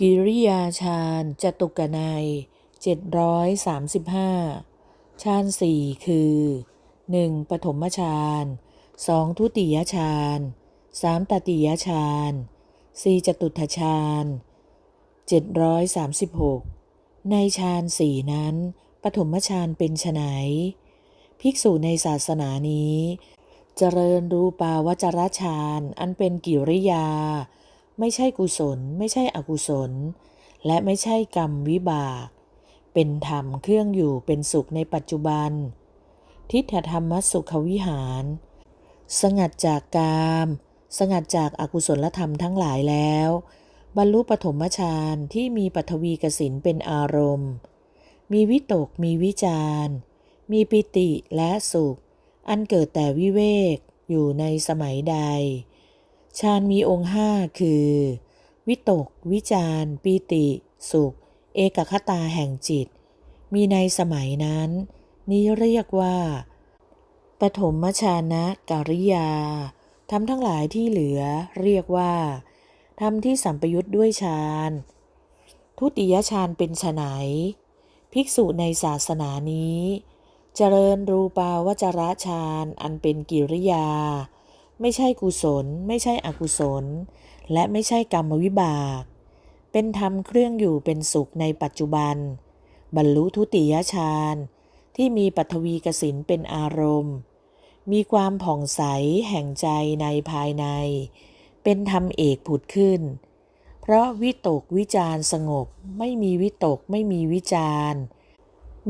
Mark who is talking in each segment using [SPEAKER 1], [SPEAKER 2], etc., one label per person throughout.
[SPEAKER 1] กิริยาฌานจตุกนัยเจ็ดร้อยสามสิบห้าฌานสี่คือหนึ่งปฐมฌานสองทุติยฌานสามตติยฌานสี่จตุตถฌานเจ็ดร้อยสามสิบหกในฌานสี่นั้น ปฐมฌานเป็นไฉนภิกษุในศาสนานี้ เจริญรูปาวจรฌานอันเป็นกิริยา ไม่ใช่กุศล ไม่ใช่อกุศล และไม่ใช่กรรมวิบาก เป็นธรรมเครื่องอยู่เป็นสุขในปัจจุบัน ทิฏฐธรรมสุขวิหาร สงัดจากกาม สงัดจากอากุศลธรรมทั้งหลายแล้ว บรรลุปฐมฌานที่มีปฐวีกสินเป็นอารมณ์ มีวิตก มีวิจารมีปิติและสุข อันเกิดแต่วิเวกอยู่ในสมัยใด ฌานมีองค์ห้าคือ วิตก วิจารปีติ สุข เอกคตาแห่งจิต มีในสมัยนั้น นี้เรียกว่า ปฐมฌานะการิยาทำทั้งหลายที่เหลือเรียกว่าทำที่สัมปยุทธ์ด้วยฌานทุติยฌานเป็นไฉนภิกษุในศาสนานี้ เจริญรูปาวจรฌานอันเป็นกิริยา ไม่ใช่กุศล ไม่ใช่อกุศล และไม่ใช่กรรมวิบาก เป็นธรรมเครื่องอยู่เป็นสุขในปัจจุบัน บรรลุทุติยฌานที่มีปัทวีกสินเป็นอารมณ์ มีความผ่องใสแห่งใจในภายใน เป็นธรรมเอกผุดขึ้น เพราะวิตกวิจารสงบ ไม่มีวิตกไม่มีวิจาร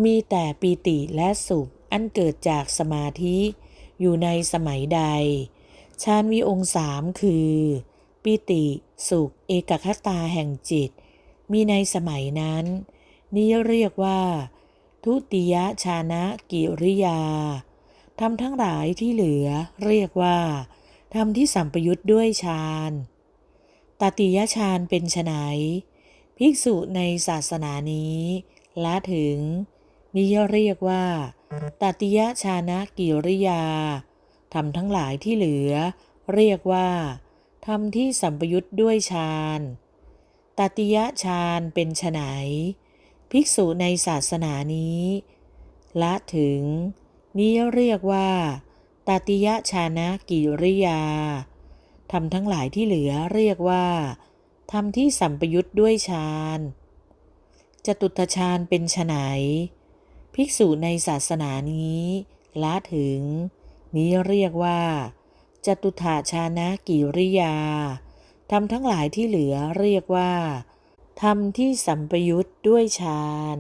[SPEAKER 1] มีแต่ปีติและสุขอันเกิดจากสมาธิอยู่ในสมัยใด ฌานมีองค์สามคือ ปิติสุข เอกคตาแห่งจิต มีในสมัยนั้น นี้เรียกว่า ทุติยฌานะกิริยาทำทั้งหลายที่เหลือเรียกว่าทำที่สัมปยุทธ์ด้วยฌานตติยฌานเป็นไฉนภิกษุในศาสนานี้ละถึงนี้เรียกว่าตติยฌานะกิริยา ทำทั้งหลายที่เหลือ เรียกว่าทำที่สัมปยุทธ์ด้วยฌานตติยะฌานเป็นไฉนภิกษุในศาสนานี้ละถึง นี้เรียกว่าตติยะฌานะกิริยาทำทั้งหลายที่เหลือเรียกว่าทำที่สัมปยุทธ์ด้วยฌานจตุตฌานเป็นไฉนภิกษุในศาสนานี้ละถึง นี้เรียกว่าจตุถาชานะกิริยาทำทั้งหลายที่เหลือเรียกว่าทำที่สัมปยุทธด้วยฌาน